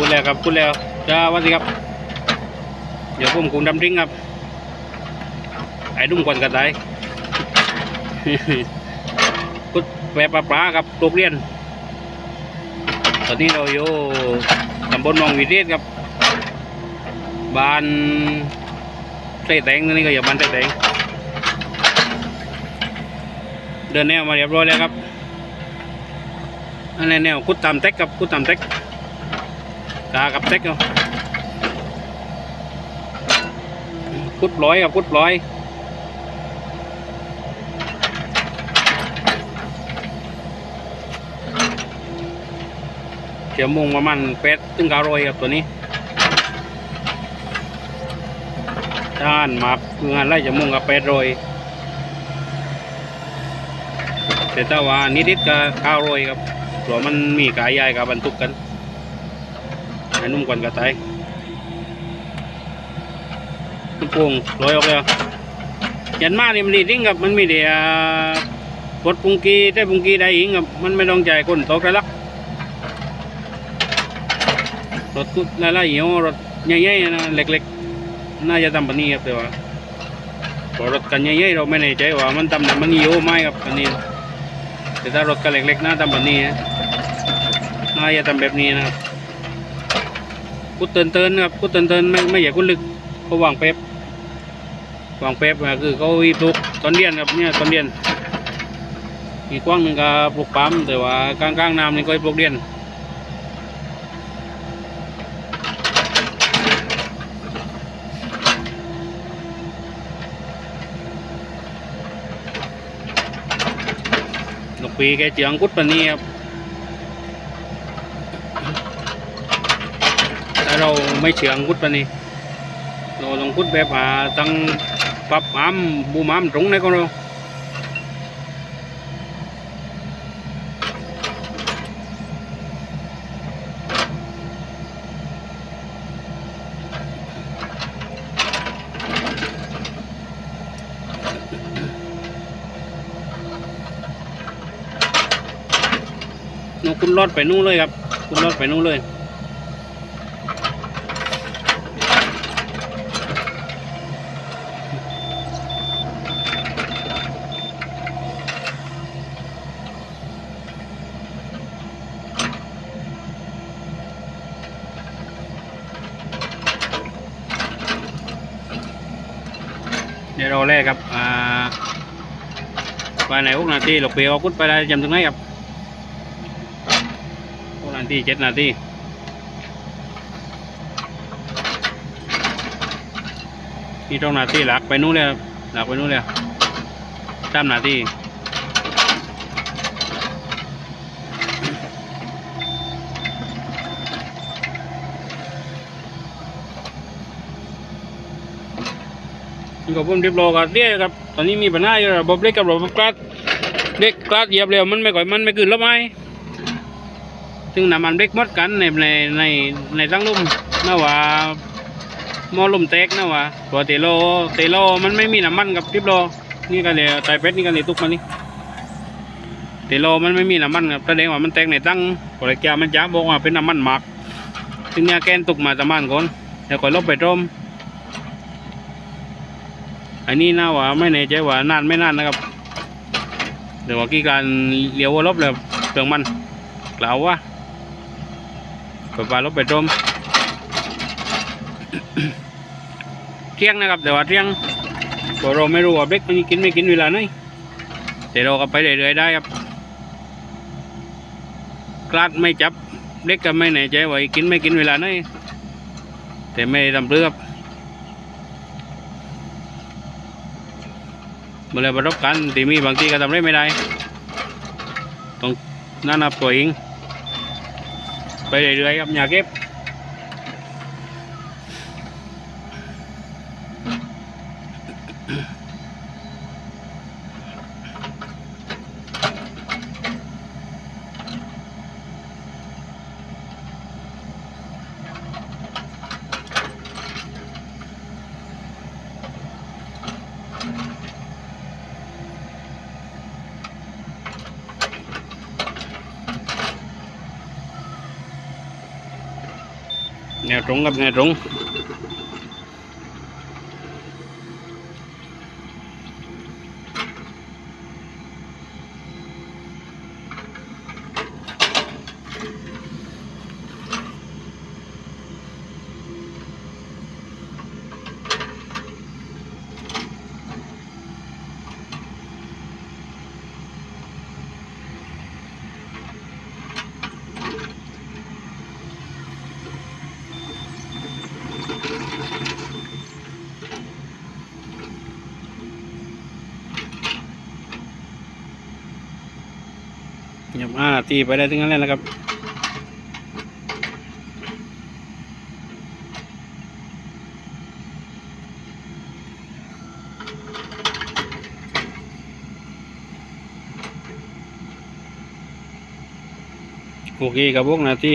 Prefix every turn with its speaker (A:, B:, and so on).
A: พูดแล้วครับพูดแล้วจ้าวันดีครับ เดี๋ยวผมคงดำริ้งครับ ไอ้ดุ้มกวนกระต่ายกุดแวะปลาปลาครับปลูกเรียน ตอนนี้เราอยู่ตำบลหนองวีเรศครับ บ้านไส้แตงนี่ก็อย่าบ้านไส้แตงเดินแนวมาเรียบร้อยแล้วครับอันนี้แนวคุดตามเต็กครับคุดตามเต็กากับเต็กครับคุดปล่อยครับคุดปล่อยเฉียวโมงประมาณแปดถึงก้าร้อยครับตัวนี้ด้านมาเงินไล่จะโมงกับแปดร้อยแต่ถ้าว่านิดๆก็เก้าร้อยครับตัวมันมีกายใหญ่กับบรรทุกกัน นุ่มกวนกระต่ายตุ้งโป่งลอยออกเลยยันมานี่มันดีจริงครับมันมีเดียกดปุงกีได้ปุงกีได้อีกครับมันไม่ต้องใจคนตกได้ลักรถกุดละละเหี่ยวรถใหญ่ๆนะเล็กๆน่าจะทำแบบนี้ครับแต่ว่าพอรถกันใหญ่ๆเราไม่แน่ใจว่ามันทำแบบมันเหี่ยวไหมครับอันนี้แต่ถ้ารถกันเล็กๆน่าทำแบบนี้นะน่าจะทำแบบนี้นะครับ กุดเตือนเตือนครับกุดเตือนเตือนไม่ไม่อยากกุดลึกเขาวางเป๊บวางเป๊บอะคือเขาอีปลูกตอนเรียนครับเนี่ยตอนเรียนอีกกว้างหนึ่งก็ปลูกปั๊มแต่ว่ากลางกลางน้ำนี่ก็ปลูกเรียนนกปีแกเจียงกุดปนนี้ครับแต่เรา ไม่เฉียงกุดปานนี้เราต้องกุดแบบอ่าตั้งปรับม้ามบูม้ามตรงไหนก็เราคุณรอดไปนู่นเลยครับ คุณรอดไปนู่นเลย เดี๋ยวเราแรกครับอ่าไปไหนหกนาทีหลบเปียวกุดไปได้จำถึงไหนครับหกนาทีเจ็ดนาทีนี่ตรงนาทีหลักไปนู้นเลยครับหลักไปนู้นเลยตามนาที นี่ก็ผมเรียบร้อยกันเรียครับ ตอนนี้มีปัญหาอยู่ระบบเล็กกับระบบกลัดเล็กกลัดเหยียบเร็วมันไม่ก่อยมันไม่ขึ้นแล้วไหมซึ่งน้ำมันเบรกหมดกันในในในในตั้งลุ่มนะว่าหม้อลุ่มแตกนะว่าตัวเตโลเตโลมันไม่มีน้ำมันกับทิบโลนี่ก็เลยไตเป็ดนี่ก็เลยตุกมันนี่เตโลมันไม่มีน้ำมันครับแสดงว่ามันแตกในตั้งก็เลยแกมันจ้าบอกว่าเป็นน้ำมันหมักซึ่งเนี่ยแกนตุกมาตะมันก่อนแล้วก็ลบไปต้ม อันนี้น่าว่าไม่แน่ใจว่านานไม่นานนะครับเดี๋ยววากี่การเลี้ยวรบเลยเครื่องมันกล่าวว่าเปิดปลารถไปต้มเที่ยงนะครับแต่ว่าเที่ยงเพราะเราไม่รู้ว่าเบรกมันกินไม่กินเวลาไหนแต่เราก็ไปเรื่อยๆได้ครับกลาดไม่จับเด็กก็ไม่แน่ใจว่ากินไม่กินเวลาไหนแต่ไม่ทำเรือครับ เมื่อไรประสบการณ์ที่มีบางทีก็ทำได้ไม่ได้ ต้องนั่นนับตัวเอง ไปเรื่อยๆครับอย่าเก็บ แนวตรงครับแนวตรง หยับห้าตีไปได้ถึงนั้นแล้วนะครับโอเคครับพวกนาที